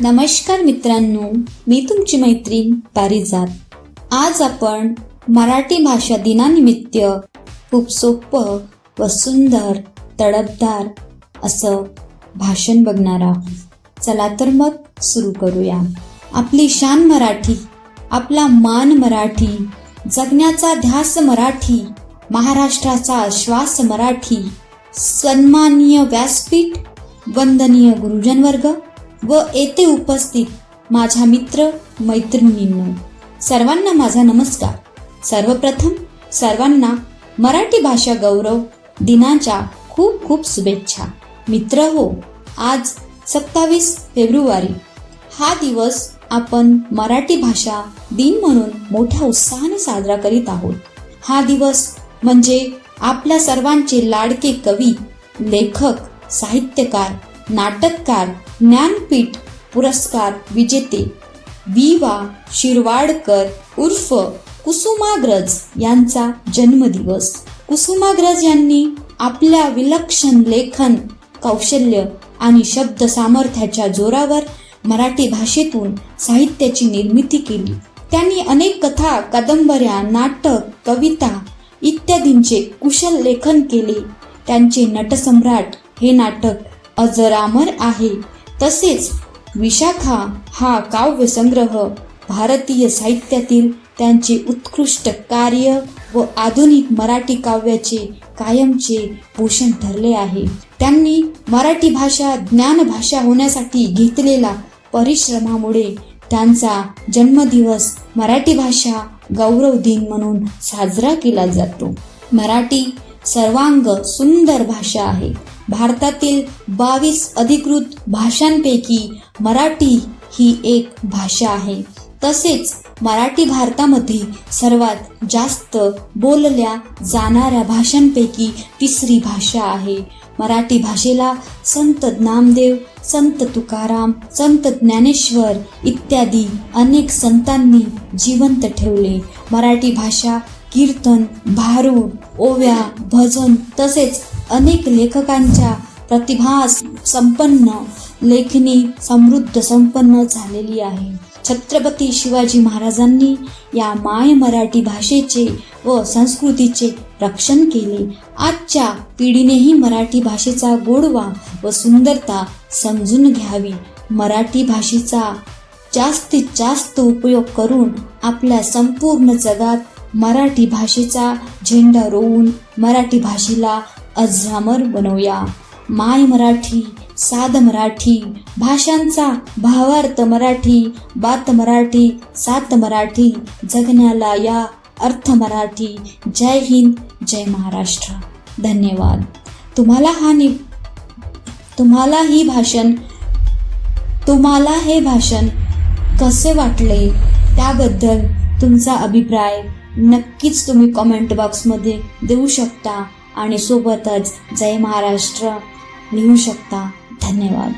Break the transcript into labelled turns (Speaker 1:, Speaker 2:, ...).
Speaker 1: नमस्कार मित्रांनो मी तुमची मैत्रीण पारिजात. आज आपण मराठी भाषा दिनानिमित्त खूप सोपं व सुंदर तडपदार असं भाषण बघणार आहोत. चला तर मग सुरू करूया. आपली शान मराठी आपला मान मराठी जगण्याचा ध्यास मराठी महाराष्ट्राचा श्वास मराठी सन्माननीय व्यासपीठ वंदनीय गुरुजन वर्ग व येथे उपस्थित माझ्या मित्र मैत्रिणींनो. सर्वांना माझा नमस्कार. सर्वप्रथम सर्वांना मराठी भाषा गौरव दिनाच्या खूप खूप शुभेच्छा. मित्र हो आज सत्तावीस फेब्रुवारी. हा दिवस आपण मराठी भाषा दिन म्हणून मोठ्या उत्साहाने साजरा करीत आहोत. हा दिवस म्हणजे आपल्या सर्वांचे लाडके कवी लेखक साहित्यकार नाटककार ज्ञानपीठ पुरस्कार विजेते वि वा शिरवाडकर उर्फ कुसुमाग्रज यांचा जन्मदिवस. कुसुमाग्रज यांनी आपल्या विलक्षण लेखन कौशल्य आणि शब्द सामर्थ्याच्या जोरावर मराठी भाषेतून साहित्याची निर्मिती केली. त्यांनी अनेक कथा कादंबऱ्या नाटक कविता इत्यादींचे कुशल लेखन केले. त्यांचे नटसम्राट हे नाटक अजरामर आहे. तसेच विशाखा हा काव्यसंग्रह भारतीय साहित्यातील त्यांचे उत्कृष्ट कार्य व आधुनिक मराठी काव्याचे कायमचे पोषण ठरले आहे. त्यांनी मराठी भाषा ज्ञान भाषा होण्यासाठी घेतलेला परिश्रमामुळे त्यांचा जन्मदिवस मराठी भाषा गौरव दिन म्हणून साजरा केला जातो. मराठी सर्वांग सुंदर भाषा आहे. भारतातील बावीस अधिकृत भाषांपैकी मराठी ही एक भाषा आहे. तसेच मराठी भारतामध्ये सर्वात जास्त बोलल्या जाणाऱ्या भाषांपैकी तिसरी भाषा आहे. मराठी भाषेला संत नामदेव संत तुकाराम संत ज्ञानेश्वर इत्यादी अनेक संतांनी जिवंत ठेवले. मराठी भाषा कीर्तन भारूड ओव्या भजन तसेच अनेक लेखकांच्या प्रतिभास संपन्न लेखनी समृद्ध संपन्न झालेली आहे. छत्रपती शिवाजी महाराजांनी या माय मराठी भाषेचे व संस्कृतीचे रक्षण केले. आजच्या पिढीनेही मराठी भाषेचा गोडवा व सुंदरता समजून घ्यावी. मराठी भाषेचा जास्तीत जास्त उपयोग करून आपल्या संपूर्ण जगात मराठी भाषेचा झेंडा रोवून मराठी भाषेला अजरामर बनवूया. माय मराठी साध मराठी भाषांचा भावार्थ मराठी बात मराठी सात मराठी जगण्याला या अर्थ मराठी. जय हिंद जय महाराष्ट्र. धन्यवाद. तुम्हाला हा नि तुम्हाला ही भाषण तुम्हाला हे भाषण कसे वाटले? त्याबद्दल तुमचा अभिप्राय नक्कीच तुम्ही कमेंट बॉक्समध्ये देऊ शकता आणि सोबतच जय महाराष्ट्र लिहू शकता. धन्यवाद.